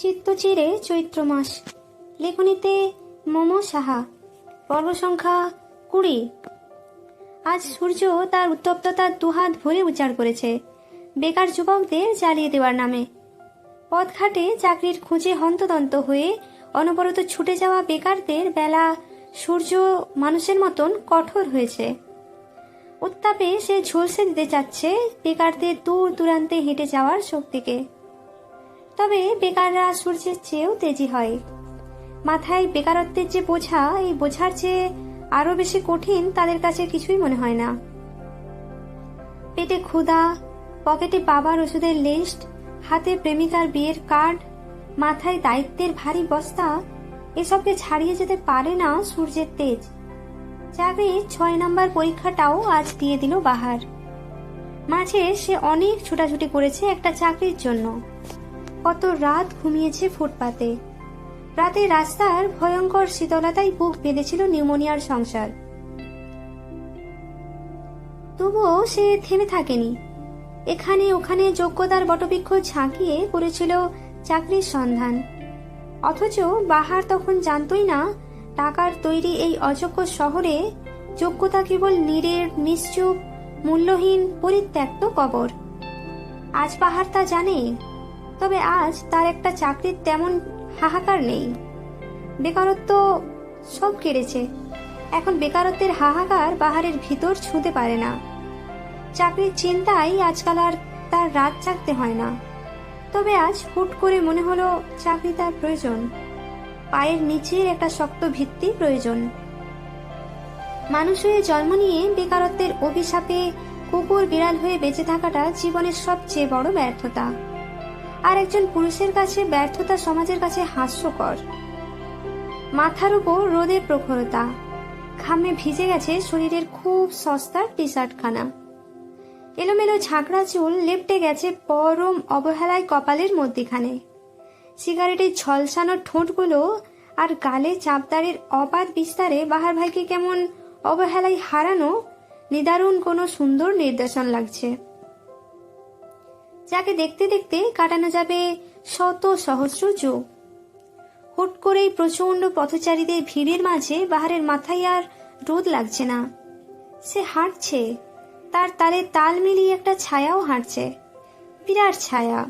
চিত্তচিরে চৈত্র মাস লেখনীতে মম সাহা। পর্ব সংখ্যা কুড়ি। আজ সূর্য তার উত্তপ্ততার দুহাত ভরে উচ্চার করেছে। বেকার যুবকদের জ্বালিয়ে দেওয়ার নামে। পথঘাটে চাকরির খুঁজে হন্তদন্ত হয়ে অনবরত ছুটে যাওয়া বেকারদের বেলা সূর্য মানুষের মতন কঠোর হয়েছে। উত্তাপে সে ঝলসে দিতে চাচ্ছে বেকারদের দূর দূরান্তে হেঁটে যাওয়ার শক্তিকে। তবে বেকাররা সূর্যের চেয়েও তেজি হয়। মাথায় বেকারত্বের যে বোঝা, এই বোঝার চেয়ে আরও বেশি কঠিন তাদের কাছে কিছুই মনে হয় না। পেটে ক্ষুধা, পকেটে বাবার ওষুধের লিস্ট, হাতে প্রেমিকার বিয়ের কার্ড, মাথায় দায়িত্বের ভারী বস্তা, এসবকে ছাড়িয়ে যেতে পারে না সূর্যের তেজ। চাকরির ছয় নম্বর পরীক্ষাটাও আজ দিয়ে দিল বাহার। মাঝে সে অনেক ছোটাছুটি করেছে একটা চাকরির জন্য। কত রাত ঘুমিয়েছে ফুটপাতে। রাতে রাস্তার ভয়ঙ্কর শীতলতায় বুক বেঁধেছিল নিউমোনিয়ার সংসার। তবুও সে থেমে থাকেনি। এখানে ওখানে যোগ্যতার বটবৃক্ষ ঝাঁকিয়ে পড়েছিল চাকরির সন্ধান। অথচ বাহার তখন জানতই না, টাকার তৈরি এই অযোগ্য শহরে যোগ্যতা কেবল নীরের নিশ্চুপ, মূল্যহীন, পরিত্যক্ত কবর। আজ বাহার তা জানে তবে আজ তার একটা চাকরির তেমন হাহাকার নেই। বেকারত্ব সব কেড়েছে। এখন বেকারত্বের হাহাকার বাহারের ভিতর ছুঁতে পারে না। চাকরির চিন্তায় আজকাল আর তার রাত জাগতে হয় না। তবে আজ হুট করে মনে হলো চাকরি তার প্রয়োজন। পায়ের নিচের একটা শক্ত ভিত্তি প্রয়োজন। মানুষ হয়ে জন্ম নিয়ে বেকারত্বের অভিশাপে কুকুর বিড়াল হয়ে বেঁচে থাকাটা জীবনের সবচেয়ে বড় ব্যর্থতা। আর একজন পুরুষের কাছে ব্যর্থতা সমাজের কাছে হাস্যকর। মাথার উপর রোদের প্রখরতা। ঘামে ভিজে গেছে শরীরের খুব সস্তার টি শার্টখানা এলোমেলো ঝাঁকড়া চুল লেপটে গেছে পরম অবহেলায় কপালের মধ্যিখানে। সিগারেটের ঝলসানো ঠোঁটগুলো আর গালে চাপদারের অবাধ বিস্তারে বাহার ভাইকে কেমন অবহেলায় হারানো নিদারুণ কোনো সুন্দর নির্দেশন লাগছে। যাকে দেখতে দেখতে কাটানো যাবে শত সহস্র যুগ। হুট করেই প্রচণ্ড পথচারীদের ভিড়ের মাঝে বাহারের মাথায় আর রোদ লাগছে না। সে হাঁটছে, তার তালে তাল মিলিয়ে একটা ছায়াও হাঁটছে, বিরাট ছায়া।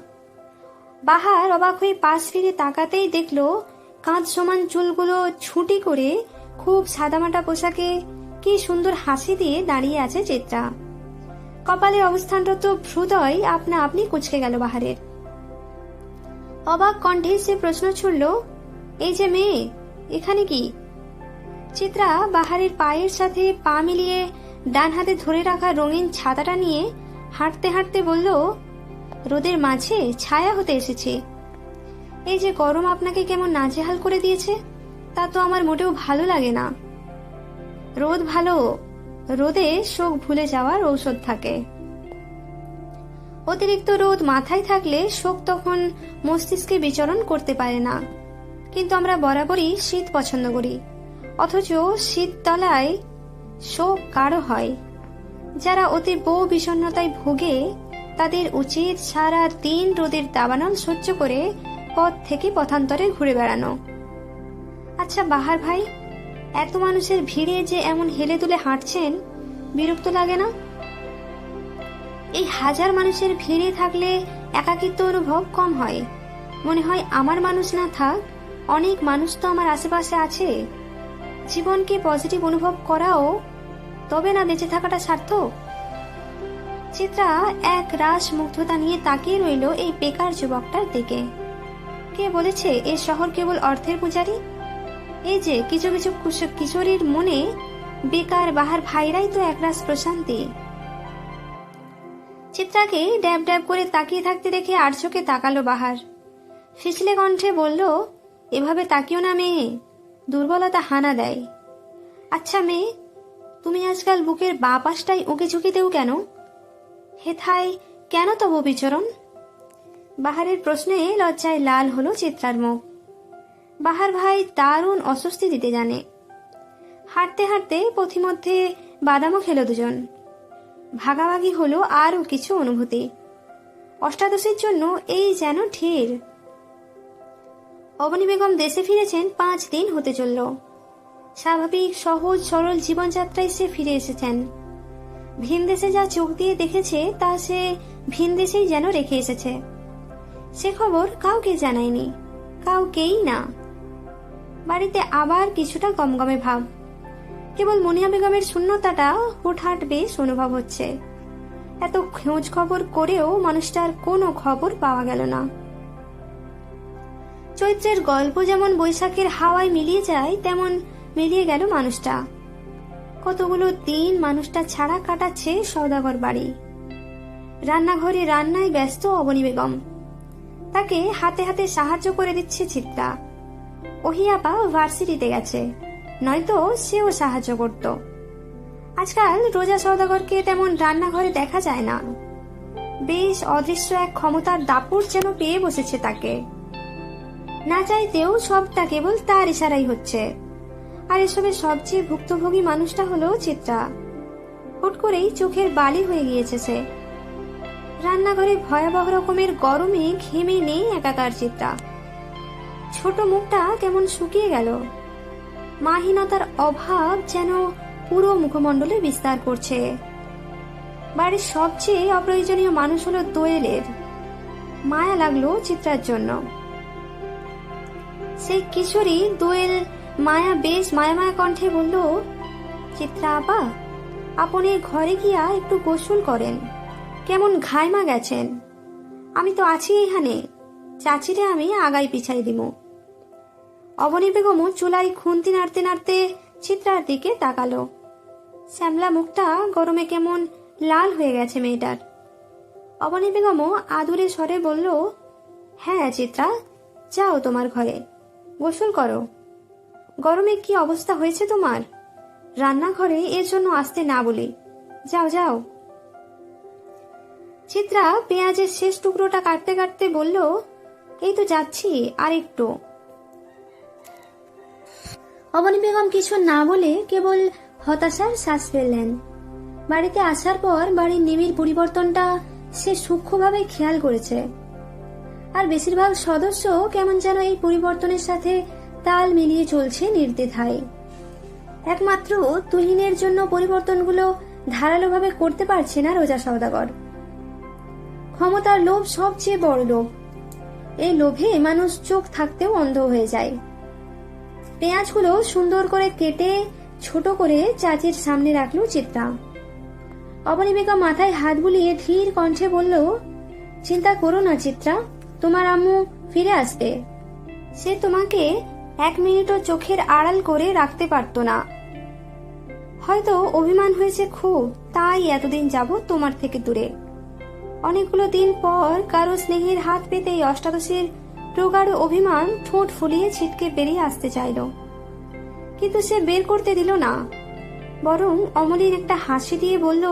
বাহার অবাক হয়ে পাশ ফিরে তাকাতেই দেখল, কাঁধ সমান চুলগুলো ছুটি করে খুব সাদামাটা পোশাকে কি সুন্দর হাসি দিয়ে দাঁড়িয়ে আছে চিত্রা। কপালে অবস্থানরত হৃদয় আপনা আপনি কুচকে গেল বাহারের অবাক কণ্ঠে সে প্রশ্ন ছুড়ল, এই যে মেয়ে, এখানে কি? চিত্রা বাহারের পায়ের সাথে পা মিলিয়ে ডান হাতে ধরে রাখা রঙিন ছাতাটা নিয়ে হাঁটতে হাঁটতে বলল, রোদের মাঝে ছায়া হতে এসেছে। এই যে গরম আপনাকে কেমন নাজেহাল করে দিয়েছে, তা তো আমার মোটেও ভালো লাগে না। রোদ ভালো রোদে শোক ভুলে যাওয়ার ঔষধ থাকে। অতিরিক্ত রোদ মাথায় থাকলে শোক তখন মস্তিষ্কে বিচরণ করতে পারে না। কিন্তু আমরা বরাবরই শীত পছন্দ করি, অথচ শীত তলায় শোক কারও হয়। যারা অতি বউ বিষণ্ণতায় ভোগে, তাদের উচিত সারা দিন রোদের দাবানল সহ্য করে পথ থেকে পথান্তরে ঘুরে বেড়ানো। আচ্ছা বাহার ভাই এত মানুষের ভিড়ে যে এমন হেলে দুলে হাঁটছেন, বিরক্ত লাগে না? এই হাজার মানুষের ভিড়ে থাকলে একাকিত্ব অনুভব কম হয়। মনে হয় আমার মানুষ না থাক, অনেক মানুষ তো আমার আশেপাশে আছে। জীবনকে পজিটিভ অনুভব করাও তবে না বেঁচে থাকাটা সার্থক? চিত্রা এক রাস মুগ্ধতা নিয়ে তাকিয়ে রইল এই বেকার যুবকটার দিকে। কে বলেছে এ শহর কেবল অর্থের পূজারী? এই যে কিছু কিছু কিশোরীর মনে বেকার বাহার ভাইরাই তো একরাশ প্রশান্তি। চিত্রাকে ড্যাব ড্যাব করে তাকিয়ে থাকতে দেখে আর চোখে তাকালো বাহার। ফিসলে কণ্ঠে বলল, এভাবে তাকিও না মেয়ে, দুর্বলতা হানা দেয়। আচ্ছা মেয়ে, তুমি আজকাল বুকের বা পাশটাই উঁকে ঝুঁকে দেও কেন? হেথায় কেন তব বিচরণ? বাহারের প্রশ্নে লজ্জায় লাল হলো চিত্রার মুখ। বাহার ভাই দারুণ অস্বস্তি দিতে জানে। হাঁটতে হাঁটতে পথিমধ্যে বাদামও খেলো দুজন। ভাগাভাগি হলো আরও কিছু অনুভূতি। অষ্টাদশীর জন্য এই যেন ঢের। অবনী বেগম দেশে ফিরেছেন পাঁচ দিন হতে চলল। স্বাভাবিক, সহজ, সরল জীবনযাত্রায় সে ফিরে এসেছেন। ভিন দেশে যা চোখ দিয়ে দেখেছে, তা সে ভিন দেশেই যেন রেখে এসেছে। সে খবর কাউকে জানায়নি, কাউকেই না। বাড়িতে আবার কিছুটা গমগমে ভাব। কেবল মনিয়া বেগমের শূন্যতাটা হুটহাট বেশ অনুভব হচ্ছে। এত খোঁজ খবর করেও মানুষটার কোনো খবর পাওয়া গেল না। চৈত্রের গল্প যেমন বৈশাখের হাওয়ায় মিলিয়ে যায়, তেমন মিলিয়ে গেল মানুষটা। কতগুলো দিন মানুষটা ছাড়া কাটাচ্ছে সৌদাগর বাড়ি। রান্নাঘরে রান্নায় ব্যস্ত অবনী বেগম। তাকে হাতে হাতে সাহায্য করে দিচ্ছে চিত্রা। ওহিয়াপা ভার্সিটিতে গেছে। নয়তো সেও সাহায্য করত। আজকাল রোজা সৌদাগরকে তেমন রান্নাঘরে দেখা যায় না। বেশ অদৃশ্য এক ক্ষমতার দাপুর যেন পেয়ে বসেছে তাকে। না চাইতেও সবটা কেবল তার ইশারাই হচ্ছে। আর এসবের সবচেয়ে ভুক্তভোগী মানুষটা হলো চিত্রা। হুট করেই চোখের বালি হয়ে গিয়েছে সে। রান্নাঘরে ভয়াবহ রকমের গরমে ঘেমে নেই একাকার চিত্রা। ছোট মুখটা কেমন শুকিয়ে গেল। মাহিনতার অভাব যেন পুরো মুখমণ্ডলে বিস্তার করছে। বাড়ির সবচেয়ে অপ্রয়োজনীয় মানুষ হলো দোয়েলের। মায়া লাগল চিত্রার জন্য। সেই কিশোরী দোয়েল মায়া বেশ মায়া মায়া কণ্ঠে বলল, চিত্রা আপা, আপনি ঘরে গিয়া একটু গোসল করেন। কেমন ঘাইমা গেছেন। আমি তো আছি এখানে। চাচিরে আমি আগাই পিছাই দিব অবনী বেগমও চুলায় খুন্তি নাড়তে নাড়তে চিত্রার দিকে তাকালো। শ্যামলা মুখটা গরমে কেমন লাল হয়ে গেছে মেয়েটার। অবনী বেগমও আদুরে স্বরে বলল হ্যাঁ চিত্রা, যাও তোমার ঘরে, গোসল করো। গরমে কি অবস্থা হয়েছে তোমার? রান্নাঘরে এর জন্য আসতে না বলি। যাও যাও। চিত্রা পেঁয়াজের শেষ টুকরোটা কাটতে কাটতে বলল এই তো যাচ্ছি আর একটু অবনী বেগম কিছু না বলে কেবল হতাশার শ্বাস ফেললেন। বাড়িতে আসার পর বাড়ির নিবিড় পরিবর্তনটা সে সূক্ষ্মভাবে খেয়াল করেছে। আর বেশিরভাগ সদস্য কেমন যেন এই পরিবর্তনের সাথে তাল মিলিয়ে চলছে নির্দ্বিধায়। একমাত্র তুহিনের জন্য পরিবর্তনগুলো ধারালোভাবে করতে পারছে না রোজা সওদাগর। ক্ষমতার লোভ সবচেয়ে বড় লোভ। এই লোভে মানুষ চোখ থাকতেও অন্ধ হয়ে যায়। পেঁয়াজগুলো সুন্দর করে কেটে, ছোট করে চাচির সামনে রাখল চিত্রা। অবনী মাথায় হাত বুলিয়ে ধীর কণ্ঠে বলল, চিন্তা করো না চিত্রা, তোমার আম্মু ফিরে আসবে। সে তোমাকে এক মিনিটও চোখের আড়াল করে রাখতে পারত না। হয়তো অভিমান হয়েছে খুব, তাই এতদিন যাব তোমার থেকে দূরে। অনেকগুলো দিন পর কারও স্নেহের হাত পেতে এই অষ্টাদশীর প্রগাঢ় অভিমান ঠোঁট ফুলিয়ে ছিটকে বেরিয়ে আসতে চাইল। কিন্তু সে বের করতে দিল না। বরং অমলিন একটা হাসি দিয়ে বলল,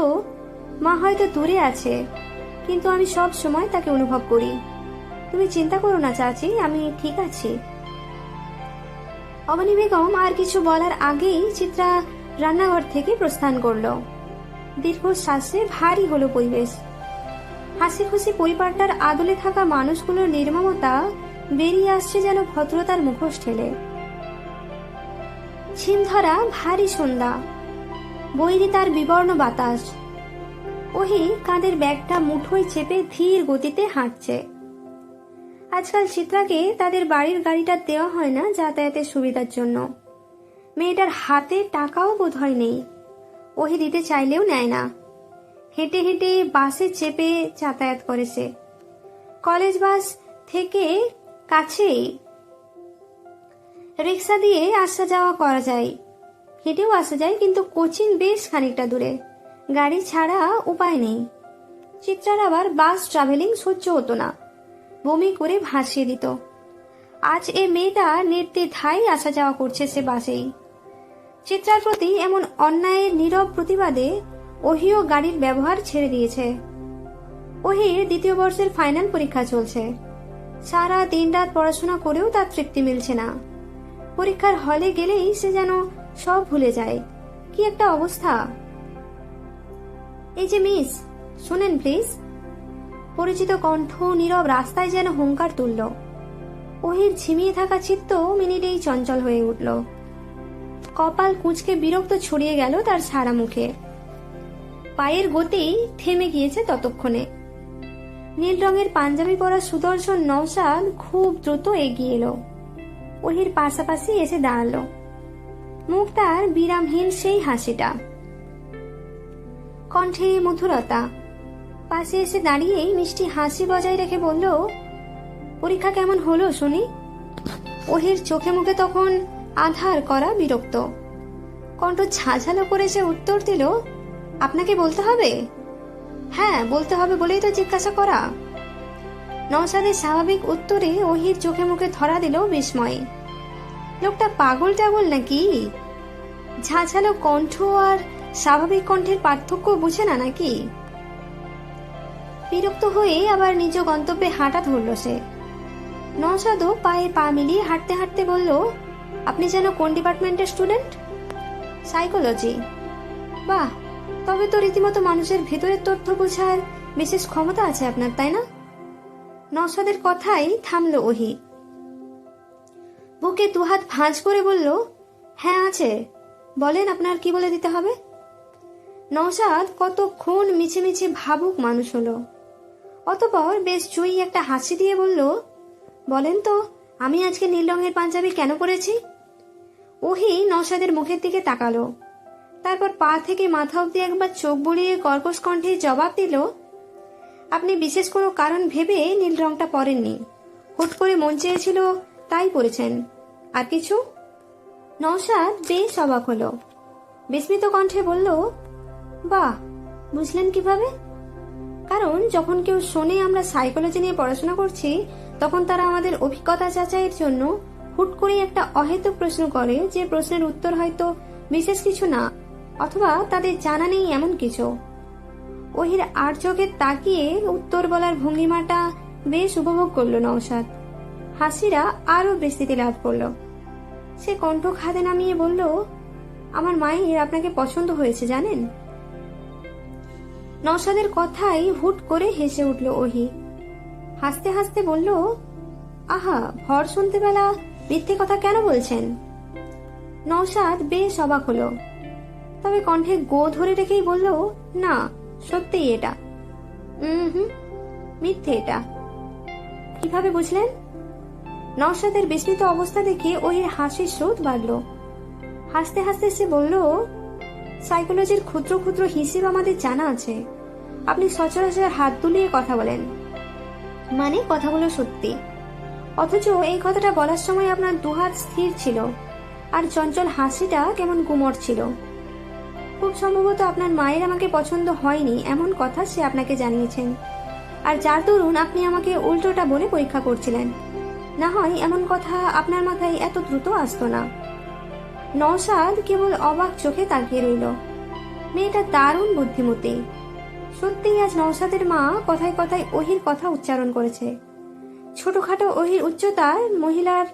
মা হয়তো দূরে আছে, কিন্তু আমি সব সময় তাকে অনুভব করি। তুমি চিন্তা করো না চাচি, আমি ঠিক আছি। অবনী বেগম আর কিছু বলার আগেই চিত্রা রান্নাঘর থেকে প্রস্থান করল। দীর্ঘশ্বাসে ভারী হলো পরিবেশ। হাসি খুশি পরিবারটার আদলে থাকা মানুষগুলোর নির্মমতা বেরিয়ে আসছে যেন ভদ্রতার মুখোশ ঠেলে। ছিমধরা ভারী সন্ধ্যা। বৈরি তার বিবর্ণ বাতাস। ওহি কাঁধের ব্যাগটা মুঠোয় চেপে ধীর গতিতে হাঁটছে। আজকাল চিত্রাকে তাদের বাড়ির গাড়িটা দেওয়া হয় না যাতায়াতের সুবিধার জন্য। মেয়েটার হাতে টাকাও বোধ হয় নেই। ওহি দিতে চাইলেও নেয় না। হেঁটে হেঁটে বাসে চেপে যাতায়াত করেছে। কলেজ বাস থেকে কাছেই রিক্সা দিয়ে আসা যাওয়া করা যায়। হেঁটেও আসা যায়, কিন্তু কোচিং বেশ খানিকটা দূরে। গাড়ি ছাড়া উপায় নেই। চিত্রার আবার বাস ট্রাভেলিং সহ্য হতো না। বমি করে ভাসিয়ে দিত। আজ এ মেয়েটা নেটতে ধাই আসা যাওয়া করছে সে বাসেই। চিত্রার প্রতি এমন অন্যায়ের নীরব প্রতিবাদে ওহিও গাড়ির ব্যবহার ছেড়ে দিয়েছে। ওহির দ্বিতীয় বর্ষের ফাইনাল পরীক্ষা চলছে। সারা দিন রাত পড়াশোনা করেও তার তৃপ্তি মিলছে না। পরীক্ষার হলে গেলেই সে যেন সব ভুলে যায়। কি একটা অবস্থা। এই যে মিস, শুনেন প্লিজ। পরিচিত কণ্ঠ নীরব রাস্তায় যেন হুঙ্কার তুলল। ওহির ঝিমিয়ে থাকা চিত্ত মিনিটেই চঞ্চল হয়ে উঠল। কপাল কুঁচকে বিরক্ত ছড়িয়ে গেল তার সারা মুখে। পায়ের গতি থেমে গিয়েছে ততক্ষণে। নীল রঙের পাঞ্জাবি পরা সুদর্শন নৌসাদ খুব দ্রুত এগিয়ে এলো। ওহির পাশাপাশি এসে দাঁড়াল। মুখ তার বিরামহীন সেই হাসিটা। কণ্ঠে মধুরতা। পাশে এসে দাঁড়িয়েই মিষ্টি হাসি বজায় রেখে বলল, পরীক্ষা কেমন হলো শুনি? ওহির চোখে মুখে তখন আধার করা বিরক্ত। কণ্ঠ ঝাঝালো করে সে উত্তর দিল আপনাকে বলতে হবে? হ্যাঁ বলতে হবে বলেই তো জিজ্ঞাসা করা। নওশাদের স্বাভাবিক উত্তরে ওহির চোখে মুখে ধরা দিল বিস্ময়ে। লোকটা পাগল টাগল নাকি? ঝাঝালো কণ্ঠ আর স্বাভাবিক কণ্ঠের পার্থক্য বুঝে না নাকি? বিরক্ত হয়ে আবার নিজ গন্তব্যে হাঁটা ধরল সে। নওশাদও পায়ে পা মিলিয়ে হাঁটতে হাঁটতে বলল, আপনি যেন কোন ডিপার্টমেন্টের স্টুডেন্ট? সাইকোলজি। বাহ! তবে তো রীতিমতো মানুষের ভেতরের তথ্য বোঝার বিশেষ ক্ষমতা আছে আপনার, তাই না? নওশাদের কথাই থামল ওহি। বুকে দুহাত ভাঁজ করে বলল হ্যাঁ আছে। বলেন আপনার কি বলে দিতে হবে? নওশাদ কতক্ষণ মিছে মিছে ভাবুক মানুষ হলো। অতপর বেশ জয়ী একটা হাসি দিয়ে বলল, বলেন তো, আমি আজকে নীল রঙের পাঞ্জাবি কেন পরেছি? ওহি নওশাদের মুখের দিকে তাকালো। তারপর পা থেকে মাথা অব্দি একবার চোখ বুলিয়ে কর্কশ কণ্ঠে জবাব দিল, আপনি বিশেষ কোনো কারণ ভেবে নীল রংটা পরেননি। হুট করে মন চেয়েছিল তাই পরেছেন। আর কিছু? নওশাদ বেশ অবাক হলো। বিস্মিত কণ্ঠে বলল, বাহ, বুঝলেন কীভাবে? কারণ যখন কেউ শোনে আমরা সাইকোলজি নিয়ে পড়াশোনা করছি, তখন তারা আমাদের অভিজ্ঞতা যাচাইয়ের জন্য হুট করে একটা অহেতুক প্রশ্ন করে, যে প্রশ্নের উত্তর হয়তো বিশেষ কিছু না। অথবা তাদের জানা নেই এমন কিছু। ওহির আর চোখে তাকিয়ে উত্তর বলার ভঙ্গিমাটা বেশ উপভোগ করল নৌসাদ হাসিরা আরও বিস্তৃতি লাভ করল। সে কণ্ঠ খাদে নামিয়ে বলল, আমার মায়ের আপনাকে পছন্দ হয়েছে, জানেন? নওশাদের কথাই হুট করে হেসে উঠল ওহি। হাসতে হাসতে বলল, আহা, ভর শুনতে বেলা মিথ্যে কথা কেন বলছেন? নওশাদ বেশ অবাক হলো। তবে কণ্ঠে গো ধরে রেখেই বলল, না, সত্যিই এটা। হুম, মিথ্যে এটা। কীভাবে বুঝলেন? নওশাদের বিস্মিত অবস্থা দেখে ওহির হাসির স্রোত বাড়ল। হাসতে হাসতে সে বলল, সাইকোলজির ক্ষুদ্র ক্ষুদ্র হিসেব আমাদের জানা আছে। আপনি সচরাচর হাত তুলিয়ে কথা বলেন। মানে কথাগুলো সত্যি? অথচ এই কথাটা বলার সময় আপনার দুহাত স্থির ছিল, আর চঞ্চল হাসিটা কেমন গুমর ছিল। খুব সম্ভবত আপনার মায়ের আমাকে পছন্দ হয়নি এমন কথা সে আপনাকে জানিয়েছেন। আর যার দরুন আপনি আমাকে উল্টোটা বলে পরীক্ষা করছিলেন। না হয় এমন কথা আপনার মাথায় এত দ্রুত আসতো না। নওশাদ কেবল অবাক চোখে তাকিয়ে রইল। মেয়েটা দারুণ বুদ্ধিমতী। সত্যিই আজ নওশাদের মা কথায় কথায় ওহির কথা উচ্চারণ করেছে। ছোটখাটো ওহির উচ্চতার মহিলার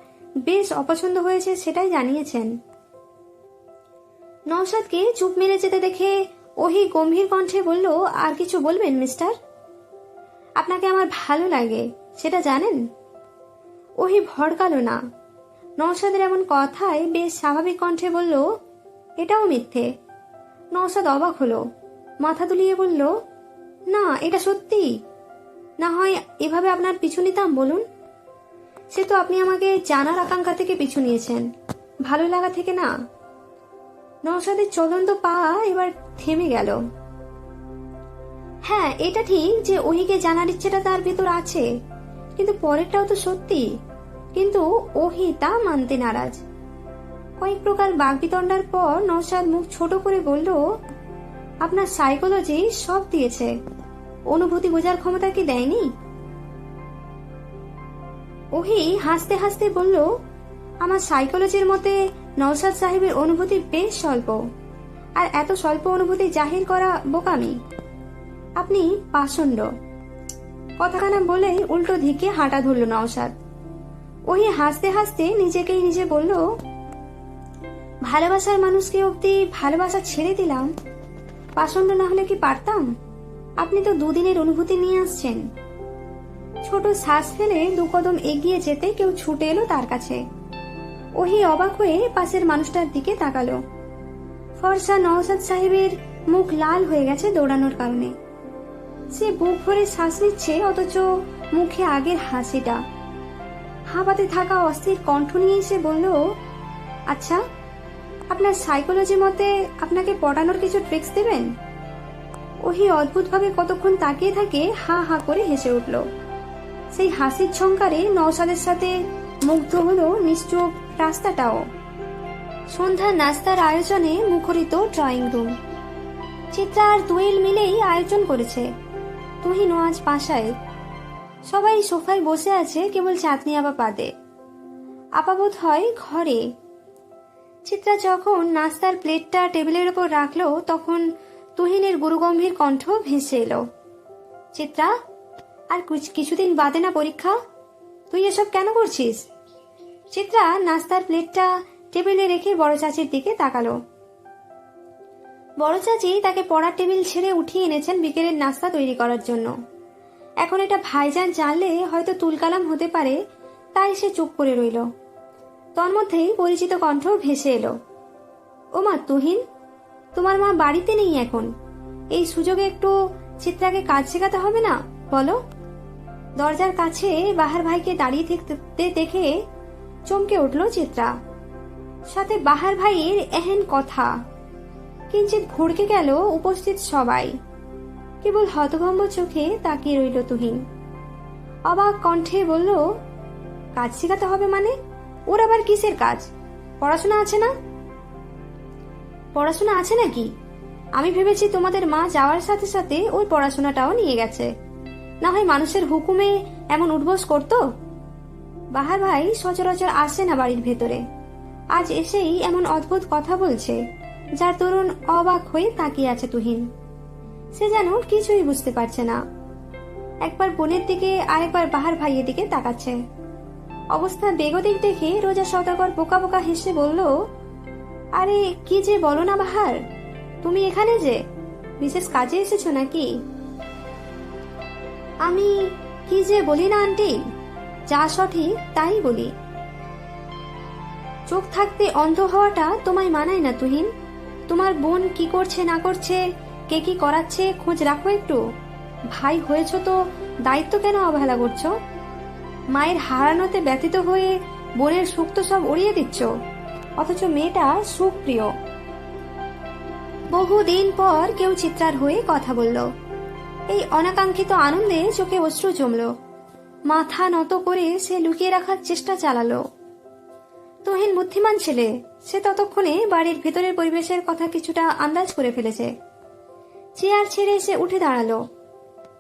বেশ অপছন্দ হয়েছে সেটাই জানিয়েছেন। নওশাদকে চুপ মেরে যেতে দেখে ওহি গম্ভীর কণ্ঠে বলল, আর কিছু বলবেন, মিস্টার? আপনাকে আমার ভালো লাগে, সেটা জানেন? ওহি ভড়কালো না। নওশাদের এমন কথায় বেশ স্বাভাবিক কণ্ঠে বলল, এটাও মিথ্যে। নওশাদ অবাক হলো, মাথা তুলিয়ে বলল, না, এটা সত্যি। না হয় এভাবে আপনার পিছু নিতাম, বলুন? সে তো আপনি আমাকে জানার আকাঙ্ক্ষা থেকে পিছু নিয়েছেন। ভালো লাগা থেকে না। নওশাদের চলন্ত পা এবার থেমে গেল। হ্যাঁ এটা ঠিক যে ওহিকে জানার ইচ্ছেটা তার ভেতর আছে, কিন্তু পরেরটাও তো সত্যি। কিন্তু ওহি তা মানতে নারাজ। কয়েক প্রকার বাগবিতণ্ডার পর নৌসাদ মুখ ছোট করে বলল, আপনার সাইকোলজি সব দিয়েছে। অনুভূতি বোঝার ক্ষমতা কি দেয়নি? ওহি হাসতে হাসতে বলল, আমার সাইকোলজির মতে নৌসাদ সাহেবের অনুভূতি বেশ স্বল্প। আর এত স্বল্প অনুভূতি জাহির করা বোকামি। আপনি পাষণ্ড। কথাখানা বলেই উল্টো দিকে হাঁটা ধরল নওশাদ। ওহি হাসতে হাসতে নিজেকেই নিজে বলল, ভালোবাসার মানুষকে অব্দি ভালোবাসা ছেড়ে দিলাম। পাষণ্ড না হলে কি পারতাম? আপনি তো দুদিনের অনুভূতি নিয়ে আসছেন। ছোট শ্বাস ফেলে দু কদম এগিয়ে যেতে কেউ ছুটে এলো তার কাছে। ওহি অবাক হয়ে পাশের মানুষটার দিকে তাকালো। ফরসা নওসাদ সাহেবের মুখ লাল হয়ে গেছে দৌড়ানোর কারণে। সে বুক ভরে শ্বাস নিচ্ছে, অথচ মুখে আগের হাসিটা। হাঁপাতে থাকা অস্থির কণ্ঠ নিয়ে সে বলল আচ্ছা আপনার সাইকোলজি মতে আপনাকে পড়ানোর কিছু ট্রিক্স দেবেন? ওহি অদ্ভুতভাবে কতক্ষণ তাকিয়ে থাকে, হা হা করে হেসে উঠল। সেই হাসির ঝঙ্কারে নওসাদের সাথে মুগ্ধ হলো নিশ্চুপ রাস্তাটাও। সন্ধ্যা নাস্তার আয়োজনে মুখরিত ড্রয়িং রুম। চিত্রা আর তুহিল মিলেই আয়োজন করেছে। তুহিনও আজ বাসায়। সবাই সোফায় বসে আছে কেবল চাঁদনি আবা বাদে। আপাবোধ হয় ঘরে। চিত্রা যখন নাস্তার প্লেটটা টেবিলের ওপর রাখল, তখন তুহিনের গুরুগম্ভীর কণ্ঠ ভেসে এলো। চিত্রা, আর কুছ- কিছুদিন বাদে না পরীক্ষা? তুই এসব কেন করছিস? চিত্রা নাস্তার প্লেটটা টেবিলে রেখে বড় চাচির দিকে তাকালো। বড় চাচি তাকে পড়ার টেবিল ছেড়ে উঠিয়ে এনেছেন বিকেলের নাস্তা তৈরি করার জন্য। এখন এটা ভাইজান জানলে হয়তো তুলকালাম হতে পারে, তাই সে চুপ করে রইল। তন্মধ্যেই পরিচিত কণ্ঠ ভেসে এলো। ও মা তুহিন, তোমার মা বাড়িতে নেই এখন। এই সুযোগে একটু চিত্রাকে কাজ শেখাতে হবে না? বলো। দরজার কাছে বাহার ভাইকে দাঁড়িয়ে দেখে চমকে উঠল চিত্রা। সাথে বাহার ভাইয়ের এহেন কথা। কিঞ্চিত ভড়কে গেল উপস্থিত সবাই। কেবল হতভম্ব চোখে তাকিয়ে রইল তুহিন। অবাক কণ্ঠে বলল, কাজ শেখাতে হবে মানে? ওর আবার কিসের কাজ? পড়াশোনা আছে না? পড়াশোনা আছে নাকি? আমি ভেবেছি তোমাদের মা যাওয়ার সাথে সাথে ওই পড়াশোনাটাও নিয়ে গেছে। না হয় মানুষের হুকুমে এমন উদ্বোস করতো? বাহার ভাই সচরাচর আসে না বাড়ির ভেতরে। আজ এসেই এমন অদ্ভুত কথা বলছে, যার তরুণ অবাক হয়ে তাকিয়ে আছে তুহিন। সে যেন কিছুই বুঝতে পারছে না। একবার বোনের দিকে, আরেকবার বাহার ভাইয়ের দিকে তাকাচ্ছে। অবস্থা বেগতিক দেখে রোজা সদাগর বোকা বোকা হেসে বলল, আরে, কি যে বলো না বাহার, তুমি এখানে যে? বিশেষ কাজে এসেছ নাকি? আমি কি যে বলি না, আন্টি? যা সঠিক তাই বলি। চোখ থাকতে অন্ধ হওয়াটা তোমায় মানায় না, তুহিন। তোমার বোন কি করছে, না করছে, কে কি করাচ্ছে, খোঁজ রাখো একটু। ভাই হয়েছ তো, দায়িত্ব কেন অবহেলা করছ? মায়ের হারানোতে ব্যথিত হয়ে বোনের সুখ তো সব উড়িয়ে দিচ্ছ। অথচ মেয়েটা সুখপ্রিয় বহুদিন পর কেউ চিত্রার হয়ে কথা বলল। এই অনাকাঙ্ক্ষিত আনন্দে চোখে অশ্রু জমল। মাথা নত করে সে লুকিয়ে রাখার চেষ্টা চালালো। তোহিন বুদ্ধিমান ছেলে, সে ততক্ষণে বাড়ির ভেতরের পরিবেশের কথা কিছুটা আন্দাজ করে ফেলেছে। চেয়ার ছেড়ে সে উঠে দাঁড়াল।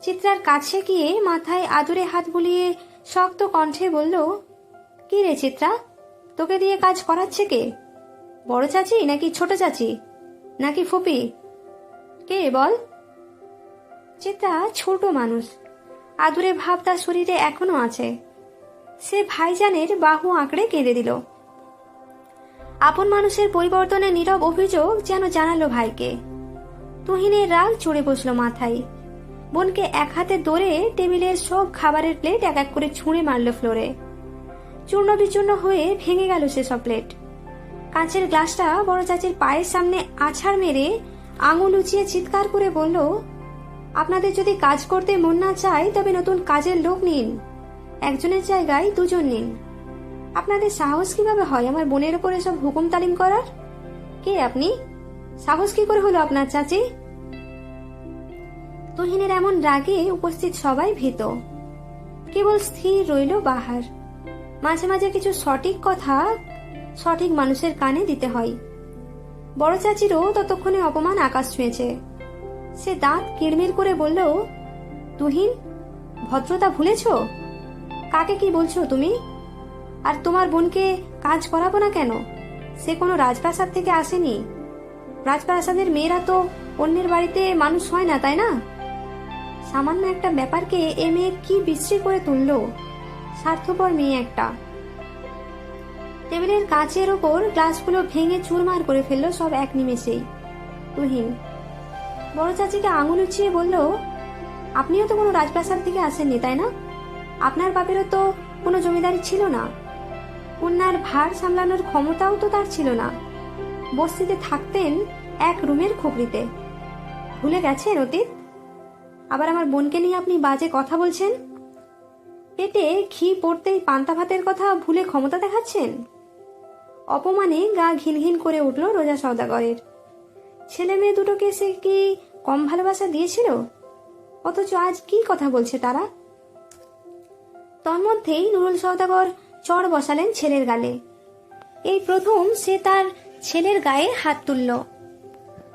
চিত্রার কাছে গিয়ে মাথায় আদুরে হাত বুলিয়ে শক্ত কণ্ঠে বলল, কি রে চিত্রা, তোকে দিয়ে কাজ করাচ্ছে কে? বড় চাচি নাকি ছোট চাচি? নাকি ফুপি? কে বল? চিত্রা ছোট মানুষ। আদুরে ভাব তার শরীরে এখনও আছে। সে ভাইজানের বাহু আঁকড়ে কেঁদে দিল। আপন মানুষের পরিবর্তনের নীরব অভিযোগ যেন জানালো ভাইকে। তুহিনের রাগ চড়ে বসল মাথায়। বোনকে এক হাতে ধরে টেবিলের সব খাবারের প্লেট এক এক করে ছুঁড়ে মারল ফ্লোরে। চূর্ণ বিচূর্ণ হয়ে ভেঙে গেল সেসব প্লেট। কাঁচের গ্লাসটা বড় চাচির পায়ের সামনে আছাড় মেরে আঙুল উঁচিয়ে চিৎকার করে বলল আপনাদের যদি কাজ করতে মন না চায়, তবে নতুন কাজের লোক নিন। একজনের জায়গায় দুজন নিন। আপনাদের সাহস কীভাবে হয় আমার বোনের উপর এসব হুকুম তালিম করার? কে আপনি? সাহস কি করে হলো আপনার চাচি? তুহিনের এমন রাগে উপস্থিত সবাই ভীত। কেবল স্থির রইল বাহার। মাঝে মাঝে কিছু সঠিক কথা সঠিক মানুষের কানে দিতে হয়। বড় চাচিরও ততক্ষণে অপমান আকাশ ছুঁয়েছে। সে দাঁত কিড়মির করে বলল, তুহিন, ভদ্রতা ভুলেছ? কাকে কি বলছো তুমি? আর তোমার বোনকে কাজ করাবো না কেন? সে কোনো রাজপ্রাসাদ থেকে আসেনি। রাজপ্রাসাদের মেয়েরা তো অন্যের বাড়িতে মানুষ হয় না, তাই না? সামান্য একটা ব্যাপারকে এ মেয়ে কি বিশ্রী করে তুলল। স্বার্থপর মেয়ে একটা। টেবিলের কাচের ওপর গ্লাসগুলো ভেঙে চুরমার করে ফেলল সব এক নিমেষেই। তুহিন বড় চাচিকে আঙুল উঁচিয়ে বলল আপনিও তো কোনো রাজপ্রাসাদ থেকে আসেননি, তাই না? আপনার বাপেরও তো কোনো জমিদারি ছিল না। কন্যার ভার সামলানোর ক্ষমতাও তো তার ছিল না। বস্তিতে থাকতেন এক রুমের খুপড়িতে। ভুলে গেছেন অতীত? আবার আমার বোনকে নিয়ে আপনি বাজে কথা বলছেন? পেটে ঘি পড়তেই পান্তা ভাতের কথা ভুলে ক্ষমতা দেখাচ্ছেন? অপমানে গা ঘিনঘিন করে উঠল রোজা সওদাগরের। ছেলে মেয়ে দুটোকে সে কি কম ভালোবাসা দিয়েছিল? অথচ আজ কি কথা বলছে তারা? তন্মধ্যেই নুরুল সওদাগর চড় বসালেন ছেলের গালে। এই প্রথম সে তার ছেলের গায়ে হাত তুলল।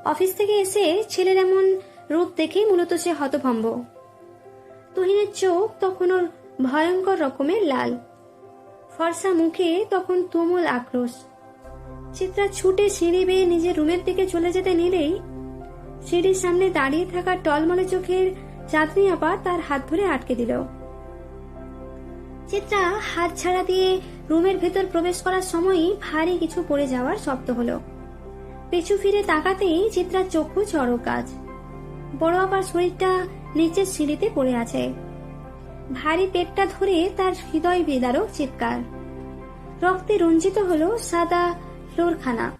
অফিস থেকে এসে ছেলের এমন রূপ দেখেই মূলত সে হতভম্ব। তুহিনের চোখ তখন ওর ভয়ঙ্কর রকমের লাল। ফর্সা মুখে তখন তুমুল আক্রোশ। চিত্রা ছুটে সিঁড়ি বেয়ে নিজের রুমের দিকে চলে যেতে নিলেই সিঁড়ির সামনে দাঁড়িয়ে থাকা টলমলে চোখের চাঁদনি আপা তার হাত ধরে আটকে দিল। চিত্রা হাত ছাড়া দিয়ে রুমের ভেতর প্রবেশ করার সময়ই ভারী কিছু পড়ে যাওয়ার শব্দ হলো। পিছু ফিরে তাকাতেই চিত্রার চক্ষু চড়ো কাজ। বড় আপার শরীরটা নিচের সিঁড়িতে পড়ে আছে। ভারী পেটটা ধরে তার হৃদয় বিদারক চিৎকার। রক্তে রঞ্জিত হলো সাদা फ्लोर खाना।